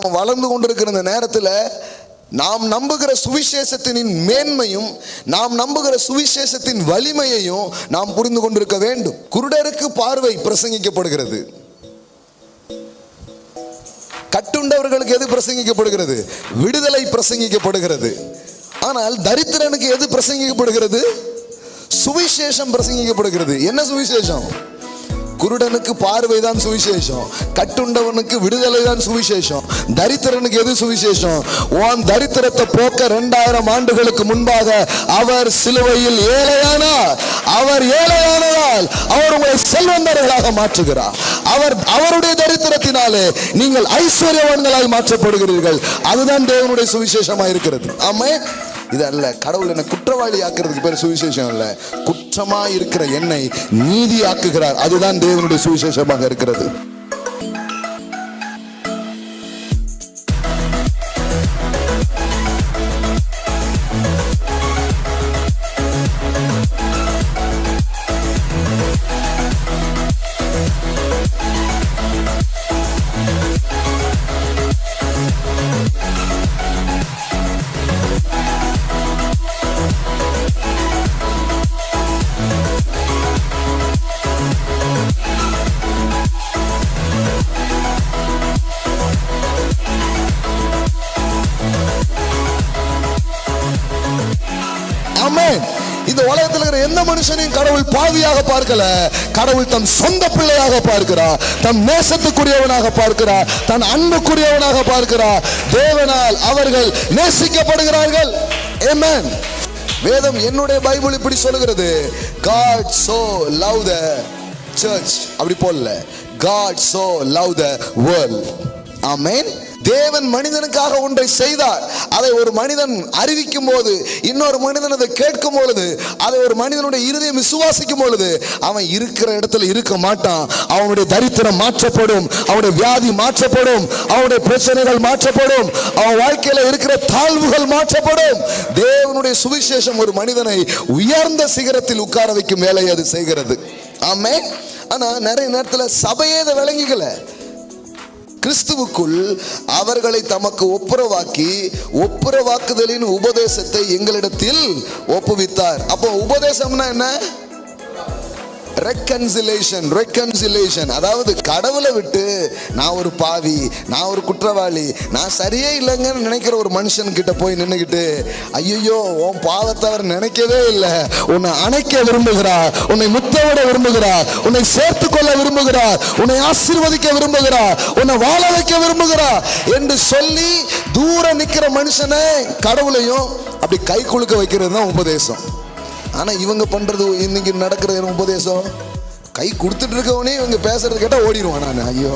நாம் வளர்ந்து கொண்டிருக்கிற இந்த நேரத்தில் நாம் நம்புகிற சுவிசேஷத்தின் மேன்மையும் நாம் நம்புகிற சுவிசேஷத்தின் வலிமையையும் நாம் புரிந்து கொண்டிருக்க வேண்டும். குருடருக்கு பார்வை பிரசங்கிக்கப்படுகிறது. கட்டுண்டவர்களுக்கு எது பிரசங்கிக்கப்படுகிறது? விடுதலை பிரசங்கிக்கப்படுகிறது. ஆனால் தரித்திரனுக்கு எது பிரசங்கிக்கப்படுகிறது? சுவிசேஷம் பிரசங்கிக்கப்படுகிறது. என்ன சுவிசேஷம்? குருடனுக்கு பார்வை தான் சுவிசேஷம். கட்டுண்டவனுக்கு விடுதலை தான் சுவிசேஷம். தரித்திரனுக்கு எது சுவிசேஷம்? உன் தரித்திரத்தை போக்க ரெண்டாயிரம் ஆண்டுகளுக்கு முன்பாக அவர் சிலுவையில் ஏழையானார். அவர் ஏழையானதால் அவர் உங்களை செல்வந்தர்களாக மாற்றுகிறார். அவர் அவருடைய தரித்திரத்தினாலே நீங்கள் ஐஸ்வர்யவான்களாய் மாற்றப்படுகிறீர்கள். அதுதான் தேவனுடைய சுவிசேஷமா இருக்கிறது ஆமே இது அல்ல. கடவுள் என்னை குற்றவாளி ஆக்குறதுக்கு பேர் சுவிசேஷம் அல்ல குற்றமா இருக்கிற என்னை நீதி ஆக்குகிறார் அதுதான் தேவனுடைய சுவிசேஷமாக இருக்கிறது. ஆமென். இந்த உலகத்தில் இருக்கிற எந்த மனுஷனையும் கடவுள் பாவியாக பார்க்கல. கடவுள் தன் சொந்த பிள்ளையாக பார்க்கிறார் தன் நேசத்துக்குரியவனாக பார்க்கிறார் தன் அன்புக்குரியவனாக பார்க்கிறார் தேவனால் அவர்கள் நேசிக்கப்படுகிறார்கள். ஏமேன் வேதம் என்னுடைய பைபிள் இப்படி சொல்லுகிறது. God so love the church அப்படி போடல. God so love the world amen தேவன் மனிதனுக்காக ஒன்றை செய்தார். அதை ஒரு மனிதன் அறிவிக்கும் போது இன்னொரு மனிதன் அதை கேட்கும் பொழுது அதை ஒரு மனிதனுடைய இருதயம் விசுவாசிக்கும் பொழுது அவன் இருக்கிற இடத்துல இருக்க மாட்டான். அவனுடைய தரித்திரம் மாற்றப்படும் அவனுடைய வியாதி மாற்றப்படும் அவனுடைய பிரச்சனைகள் மாற்றப்படும் அவன் வாழ்க்கையில் இருக்கிற தாழ்வுகள் மாற்றப்படும். தேவனுடைய சுவிசேஷம் ஒரு மனிதனை உயர்ந்த சிகரத்தில் உட்கார வைக்கும் வேலையை அது செய்கிறது. ஆமே ஆனால் நிறைய நேரத்தில் சபையே இதை விளங்கிக்கலை. கிறிஸ்துவுக்குள் அவர்களை தமக்கு ஒப்புரவாக்கி ஒப்புரவாக்குதலின் உபதேசத்தை எங்களிடத்தில் ஒப்புவித்தார். அப்போ உபதேசம்னா என்ன? ரெக்கன்சிலேஷன் ரெக்கன்சிலேஷன் அதாவது கடவுளை விட்டு நான் ஒரு பாவி நான் ஒரு குற்றவாளி நான் சரியே இல்லைங்கன்னு நினைக்கிற ஒரு மனுஷன் கிட்ட போய் நின்றுக்கிட்டு ஐயோ உன் பாவத்தை அவர் நினைக்கவே இல்லை. உன்னை அணைக்க விரும்புகிறார் உன்னை முத்தவிட விரும்புகிறார் உன்னை சேர்த்து கொள்ள விரும்புகிறார் உன்னை ஆசீர்வதிக்க விரும்புகிறார் உன்னை வாழ வைக்க விரும்புகிறார் என்று சொல்லி தூரம் நிற்கிற மனுஷனை கடவுளையும் அப்படி கை குலுக்க வைக்கிறது தான் உபதேசம். ஆனால் இவங்க பண்ணுறது இன்னைக்கு நடக்கிற உபதேசம்? கை கொடுத்துட்டு இருக்கவனே இவங்க பேசுறது கேட்டால் ஓடிடுவான் நான். ஐயோ.